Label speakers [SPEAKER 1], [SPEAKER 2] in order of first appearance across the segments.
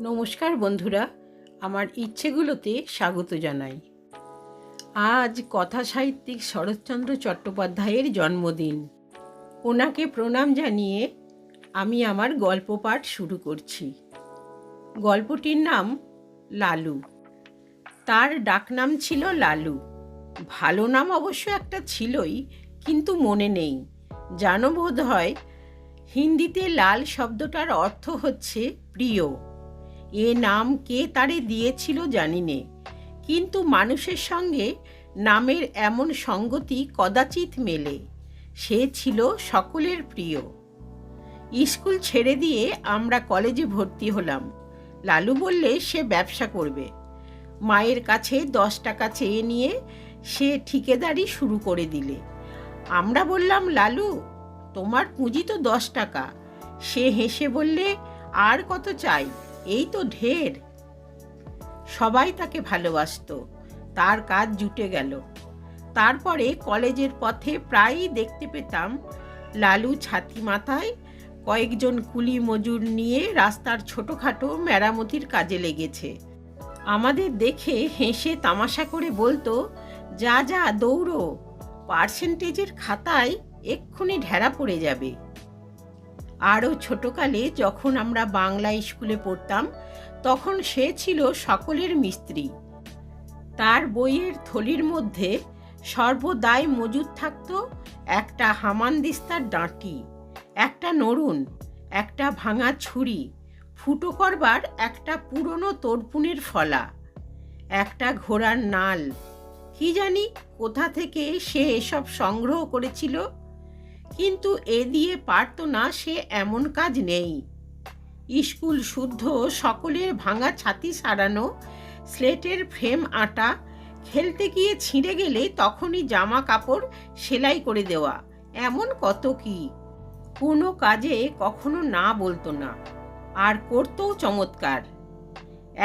[SPEAKER 1] নমস্কার বন্ধুরা, আমার ইচ্ছেগুলোতে স্বাগত জানাই। আজ কথা সাহিত্যিক শরৎচন্দ্র চট্টোপাধ্যায়ের জন্মদিন। ওনাকে প্রণাম জানিয়ে আমি আমার গল্প পাঠ শুরু করছি। গল্পটির নাম লালু। তার ডাকনাম ছিল লালু। ভালো নাম অবশ্য একটা ছিলই, কিন্তু মনে নেই। জানো বোধ হয় হিন্দিতে লাল শব্দটার অর্থ হচ্ছে প্রিয়। এ নাম কে তারে দিয়েছিল জানি নে। কিন্তু মানুষের সঙ্গে নামের এমন সঙ্গতি কদাচিৎ মেলে। সে ছিল সকলের প্রিয়। স্কুল ছেড়ে দিয়ে আমরা কলেজে ভর্তি হলাম। লালু বললে, সে ব্যবসা করবে। মায়ের কাছে দশ টাকা চেয়ে নিয়ে সে ঠিকেদারি শুরু করে দিলে। আমরা বললাম, লালু, তোমার পুঁজি তো দশ টাকা। সে হেসে বললে, আর কত চাই? এই তো ঢের। সবাই তাকে ভালোবাসত। তার কাজ জুটে গেল। তারপরে কলেজের পথে প্রায়ই দেখতে পেতাম লালু ছাতি মাথায় কয়েকজন কুলি মজুর নিয়ে রাস্তার ছোটোখাটো মেরামতির কাজে লেগেছে। আমাদের দেখে হেসে তামাশা করে বলতো, যা যা, দৌড়ো। পার্সেন্টেজের খাতায় এক্ষুনি ঢেরা পড়ে যাবে। আরও ছোটকালে যখন আমরা বাংলা স্কুলে পড়তাম, তখন সে ছিল সকলের মিস্ত্রি। তার বইয়ের থলির মধ্যে সর্বদাই মজুদ থাকত একটা হামানদিস্তার ডাঁটি, একটা নরুন, একটা ভাঙা ছুরি, ফুটো করবার একটা পুরনো তরপুনের ফলা, একটা ঘোড়ার নাল। কি জানি কোথা থেকে সে এসব সংগ্রহ করেছিল? কিন্তু এ দিয়ে পারত না সে এমন কাজ নেই। স্কুল শুদ্ধ, সকলের ভাঙা ছাতি সারানো, স্লেটের ফ্রেম আটা, খেলতে গিয়ে ছিঁড়ে গেলে তখনই জামা কাপড় সেলাই করে দেওয়া, এমন কত কি? কোনো কাজে কখনো না বলতো না, আর করতেও চমৎকার।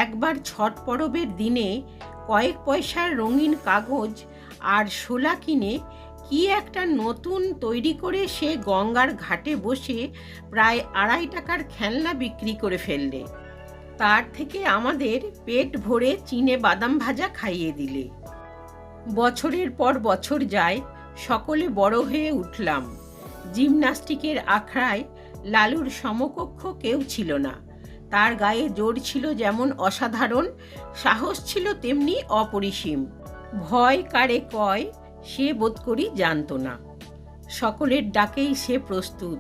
[SPEAKER 1] একবার ছট পরবের দিনে কয়েক পয়সার রঙিন কাগজ আর শোলা কিনে কি একটা নতুন তৈরি করে সে গঙ্গার ঘাটে বসে প্রায় আড়াই টাকার খেলনা বিক্রি করে ফেললে। তার থেকে আমাদের পেট ভরে চিনে বাদাম ভাজা খাইয়ে দিলে। বছরের পর বছর যায়, সকলে বড় হয়ে উঠলাম। জিমনাস্টিকের আখড়ায় লালুর সমকক্ষ কেউ ছিল না। তার গায়ে জোর ছিল যেমন অসাধারণ, সাহস ছিল তেমনি অপরিসীম। ভয় কারে কয় সে বোধ করি জানত না। সকলের ডাকেই সে প্রস্তুত।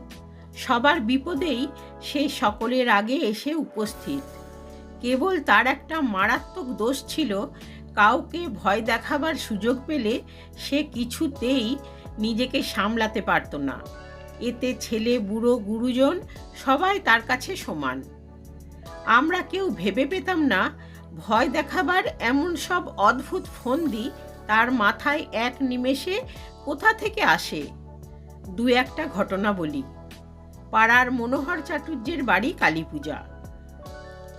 [SPEAKER 1] সবার বিপদেই সে সকলের আগে এসে উপস্থিত। কেবল তার একটা মারাত্মক দোষ ছিল, কাউকে ভয় দেখাবার সুযোগ পেলে সে কিছুতেই নিজেকে সামলাতে পারত না। এতে ছেলে, বুড়ো, গুরুজন সবাই তার কাছে সমান। আমরা কেউ ভেবে পেতাম না, ভয় দেখাবার এমন সব অদ্ভুত ফন্দি তার মাথায় এক নিমেষে কোথা থেকে আসে? দু একটা ঘটনা বলি। পাড়ার মনোহর চাটুর্যের বাড়ি কালী পূজা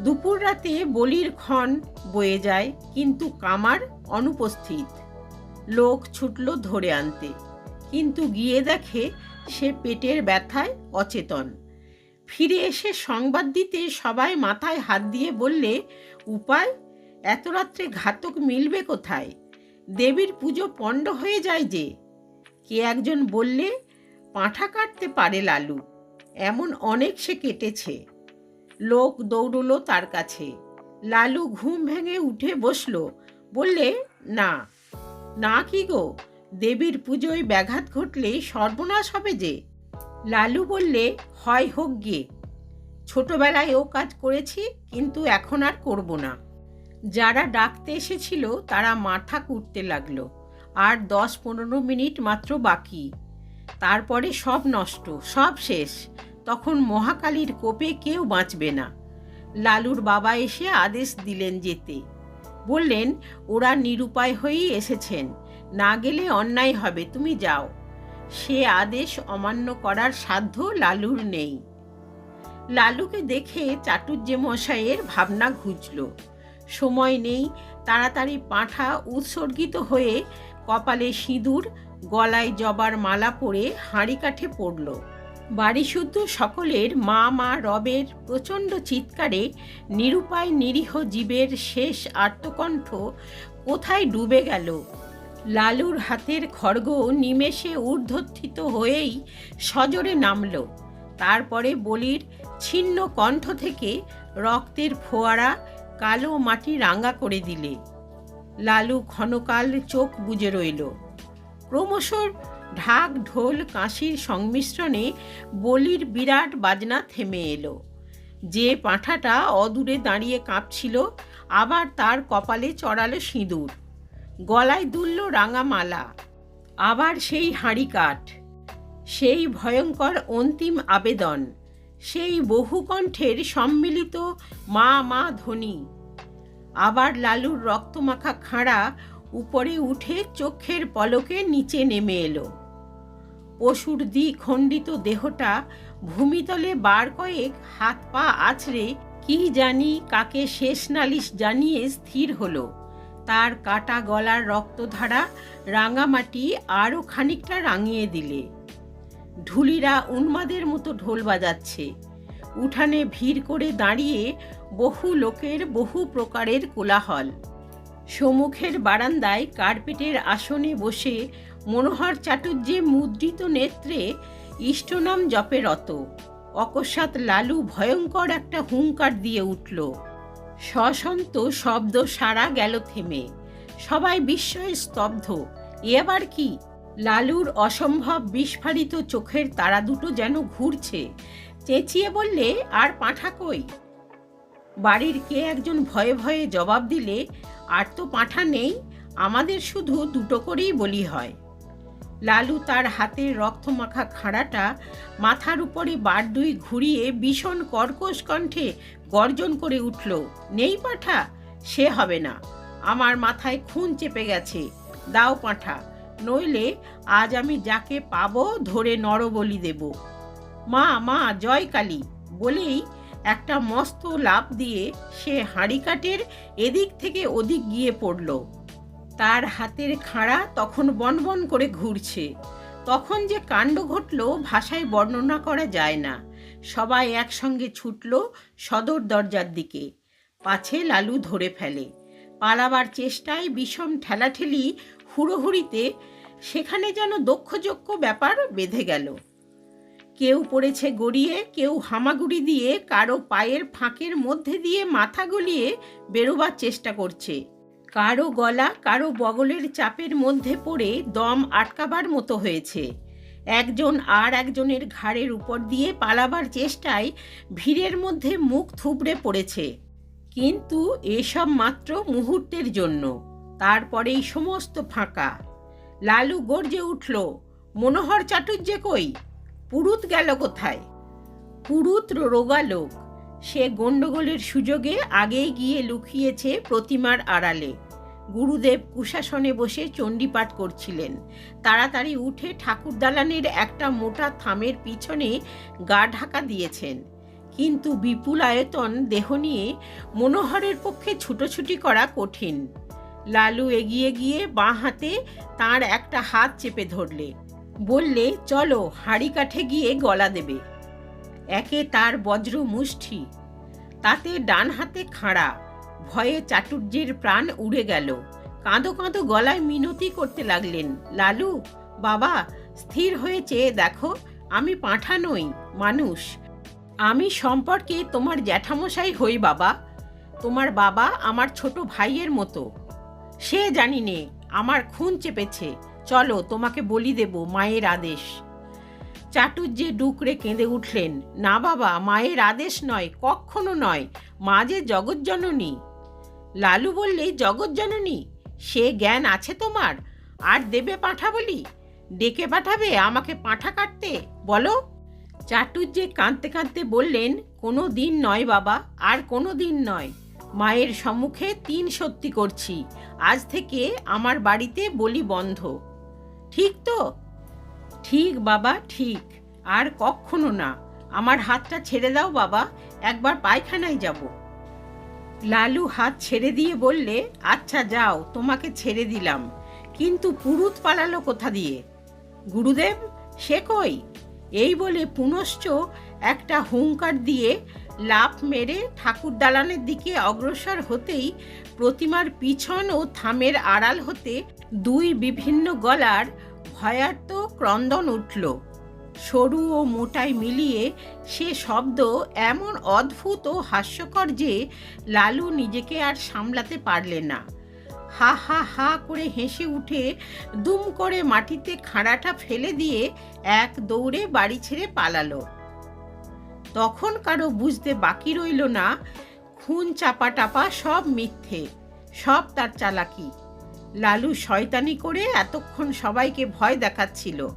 [SPEAKER 1] দুপুর রাতে বলির ক্ষণ বয়ে যায়, কিন্তু কামার অনুপস্থিত। লোক ছুটল ধরে আনতে, কিন্তু গিয়ে দেখে সে পেটের ব্যথায় অচেতন। ফিরে এসে সংবাদ দিতে সবাই মাথায় হাত দিয়ে বললে, উপায়? এত রাত্রে ঘাতক মিলবে কোথায়? দেবীর পুজো পণ্ড হয়ে যায় যে। কে একজন বললে, পাঁঠা কাটতে পারে লালু, এমন অনেক সে কেটেছে। লোক দৌড়লো তার কাছে। লালু ঘুম ভেঙে উঠে বসল, বললে, না না কি গো, দেবীর পুজোয় ব্যাঘাত ঘটলে সর্বনাশ হবে যে। লালু বললে, হয় হোক গিয়ে ছোটবেলায় ও কাজ করেছি, কিন্তু এখন আর করব না। যারা ডাকতে এসেছিল তারা মাথা কুটতে লাগল। আর দশ পনেরো মিনিট মাত্র বাকি। তারপরে সব নষ্ট, সব শেষ। তখন মহাকালীর কোপে কেউ বাঁচবে না। লালুর বাবা এসে আদেশ দিলেন যেতে। বললেন, ওরা নিরুপায় হয়েই এসেছেন। না গেলে অন্যায় হবে, তুমি যাও। সে আদেশ অমান্য করার সাধ্য লালুর নেই। লালুকে দেখে চাটুর্যে মশাইয়ের ভাবনা ঘুচল। সময় নেই, তাড়াতাড়ি পাঁঠা উৎসর্গিত হয়ে কপালে সিঁদুর, গলায় জবার মালা পরে হাঁড়ি কাঠে পড়ল। বাড়ি শুদ্ধ সকলের মা মা, রবের প্রচণ্ড চিৎকারে নিরুপায় নিরীহ জীবের শেষ আর্তকণ্ঠ কোথায় ডুবে গেল? লালুর হাতের খড়গ নিমেষে ঊর্ধ্বত্থিত হয়েই সজোরে নামল। তারপরে বলির ছিন্ন কণ্ঠ থেকে রক্তের ফোয়ারা কালো মাটি রাঙা করে দিলে। লালু ক্ষণকাল চোখ বুজে রইল। ক্রমশ ঢাক ঢোল কাশির সংমিশ্রণে বলির বিরাট বাজনা থেমে এলো। যে পাঁঠাটা অদূরে দাঁড়িয়ে কাঁপছিল, আবার তার কপালে চড়ালো সিঁদুর। গলায় দুলল রাঙা মালা আবার সেই হাঁড়ি কাঠ। সেই ভয়ঙ্কর অন্তিম আবেদন। সেই বহু কণ্ঠের সম্মিলিত মা মা ধ্বনি আবার লালুর রক্তমাখা খাঁড়া উপরে উঠে চোখের পলকে নিচে নেমে এলো। পশুর দ্বিখণ্ডিত দেহটা ভূমিতলে বার কয়েক হাত পা আছড়ে কি জানি কাকে শেষ নালিশ জানিয়ে স্থির হলো। তার কাটা গলার রক্তধারা রাঙামাটি আরও খানিকটা রাঙিয়ে দিলে। ঢুলিরা উন্মাদের মতো ঢোল বাজাচ্ছে। উঠানে ভিড় করে দাঁড়িয়ে বহু লোকের বহু প্রকারের কোলাহল। সম্মুখের বারান্দায় কার্পেটের আসনে বসে মনোহর চাটুর্যে মুদ্রিত নেত্রে ইষ্টনাম জপে রত। লালু ভয়ঙ্কর একটা হুঙ্কার দিয়ে উঠল। সশন্ত শব্দ সারা গেল থেমে। সবাই বিস্ময়ে স্তব্ধ। এ আবার কি? লালুর অসম্ভব বিস্ফারিত চোখের তারা দুটো যেন ঘুরছে। চেঁচিয়ে বললে, আর পাঁঠা কই? বাড়ির কে একজন ভয়ে ভয়ে জবাব দিলে, আর তো পাঁঠা নেই, আমাদের শুধু দুটো করেই বলি হয়। লালু তার হাতের রক্তমাখা খাড়াটা মাথার উপরে বার দুই ঘুরিয়ে ভীষণ কর্কশ কণ্ঠে গর্জন করে উঠল, নেই পাঁঠা, সে হবে না। আমার মাথায় খুন চেপে গেছে, দাও পাঁঠা। নইলে আজ আমি যাকে পাবো ধরে নরবলি দেব। মা মা, জয় কালী। বলেই একটা মস্ত লাভ দিয়ে সে হাঁড়িকাটের এদিক থেকে ওদিক গিয়ে পড়ল। তার হাতের খাঁড়া তখন বনবন করে ঘুরছে। তখন যে কাণ্ড ঘটল ভাষায় বর্ণনা করা যায় না। সবাই একসঙ্গে ছুটল সদর দরজার দিকে। পাছে লালু ধরে ফেলে। পালাবার চেষ্টায় বিষম ঠেলাঠেলি হুড়োহুড়িতে সেখানে যেন দক্ষযজ্ঞ ব্যাপার বেঁধে গেল। কেউ পড়েছে গড়িয়ে, কেউ হামাগুড়ি দিয়ে কারও পায়ের ফাঁকের মধ্যে দিয়ে মাথা গলিয়ে বেরোবার চেষ্টা করছে। কারও গলা, কারও বগলের চাপের মধ্যে পড়ে দম আটকাবার মতো হয়েছে। একজন আর একজনের ঘাড়ের উপর দিয়ে পালাবার চেষ্টায় ভিড়ের মধ্যে মুখ থুবড়ে পড়েছে। কিন্তু এসব মাত্র মুহূর্তের জন্য। তারপরেই সমস্ত ফাঁকা। লালু গর্জে উঠল, মনোহর চাটুর্যে কই? পুরুত গেল কোথায়? পুরুত রোগা লোক, সে গণ্ডগোলের সুযোগে আগেই গিয়ে লুকিয়েছে প্রতিমার আড়ালে। গুরুদেব কুশাসনে বসে চণ্ডীপাঠ করছিলেন। তাড়াতাড়ি উঠে ঠাকুর দালানের একটা মোটা থামের পিছনে গা ঢাকা দিয়েছেন। কিন্তু বিপুল আয়তন দেহ নিয়ে মনোহরের পক্ষে ছুটোছুটি করা কঠিন। লালু এগিয়ে গিয়ে বাঁ হাতে তার একটা হাত চেপে ধরলে। বললে, চলো, হাঁড়ি কাঠে গিয়ে গলা দেবে। একে তার বজ্র মুষ্টি তাতে ডান হাতে খাড়া। ভয়ে চাটুর্যের প্রাণ উড়ে গেল। কাঁদো কাঁদো গলায় মিনতি করতে লাগলেন। লালু, বাবা, স্থির হয়ে চেয়ে দেখো, আমি পাঁঠা নই, মানুষ। আমি সম্পর্কে তোমার জ্যাঠামশাই হই, বাবা। তোমার বাবা আমার ছোট ভাইয়ের মতো। সে জানি নে আমার খুন চেপেছে। চলো, তোমাকে বলি দেব মায়ের আদেশ। চাটুর্যে ডুকরে কেঁদে উঠলেন, না বাবা, মায়ের আদেশ নয় কখনো নয়, মা যে জগৎজননী লালু বললে জগৎজননী সে জ্ঞান আছে তোমার, আর দেবে পাঠা বলি ডেকে পাঠাবে, আমাকে পাঠা কাটতে, বলো? চাটুর্যে কাঁদতে কাঁদতে বললেন, কোনো দিন নয় বাবা, আর কোনো দিন নয়। মায়ের সম্মুখে তিন সত্যি করছি। আজ থেকে আমার বাড়িতে বলি বন্ধ। ঠিক তো? ঠিক বাবা, ঠিক। আর কখনো না। আমার হাতটা ছেড়ে দাও বাবা, একবার পায়খানায় যাব। লালু হাত ছেড়ে দিয়ে বললে আচ্ছা যাও, তোমাকে ছেড়ে দিলাম। কিন্তু পুরুত পালালো কোথা দিয়ে? গুরুদেব, সে কই? এই বলে পুনশ্চ একটা হুঙ্কার দিয়ে লাফ মেরে ঠাকুর দালানের দিকে অগ্রসর হতেই প্রতিমার পিছন ও থামের আড়াল হতে দুই বিভিন্ন গলার ভয়ার্ত ক্রন্দন উঠল। সরু ও মোটাই মিলিয়ে সে শব্দ এমন অদ্ভুত ও হাস্যকর যে লালু নিজেকে আর সামলাতে পারলে না। হা হা হা করে হেসে উঠে দুম করে মাটিতে খাঁড়াটা ফেলে দিয়ে এক দৌড়ে বাড়ি ছেড়ে পালালো। তখন কারও বুঝতে বাকি রইল না, খুন চাপা টাপা সব মিথ্যে, সব তার চালাকি। লালু শয়তানি করে এতক্ষণ সবাইকে ভয় দেখাচ্ছিল।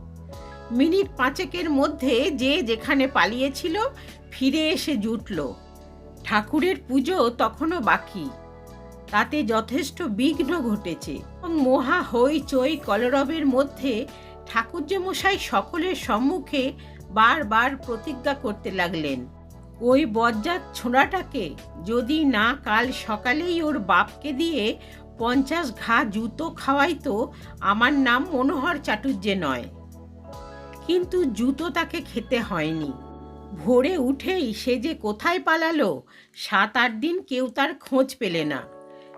[SPEAKER 1] মিনিট পাঁচেকের মধ্যে যে যেখানে পালিয়েছিল, ফিরে এসে জুটল। ঠাকুরের পুজো তখনও বাকি। তাতে যথেষ্ট বিঘ্ন ঘটেছে। মহা হইচই কলরবের মধ্যে ঠাকুর যে মশাই সকলের সম্মুখে বারবার প্রতিজ্ঞা করতে লাগলেন। ওই বজ্জাত ছোঁড়াটাকে যদি না কাল সকালেই ওর বাপকে দিয়ে পঞ্চাশ ঘা জুতো খাওয়াইতো, আমার নাম মনোহর চাটুর্যে নয়। কিন্তু জুতো তাকে খেতে হয়নি। ভোরে উঠেই সে যে কোথায় পালালো, সাত আট দিন কেউ তার খোঁজ পেলে না।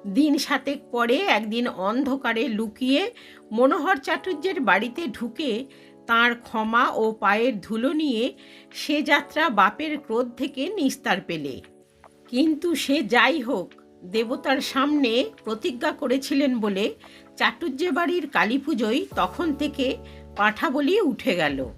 [SPEAKER 1] দিন সাতেক পরে একদিন অন্ধকারে লুকিয়ে মনোহর চাটুর্যের বাড়িতে ঢুকে তার ক্ষমা ও পায়ের ধুলো নিয়ে সে যাত্রা বাপের ক্রোধ থেকে নিস্তার পেলে। কিন্তু সে যাই হোক, দেবতার সামনে প্রতিজ্ঞা করেছিলেন বলে চাটুর্যে বাড়ির কালী তখন থেকে পাঠা বলি উঠে গেল।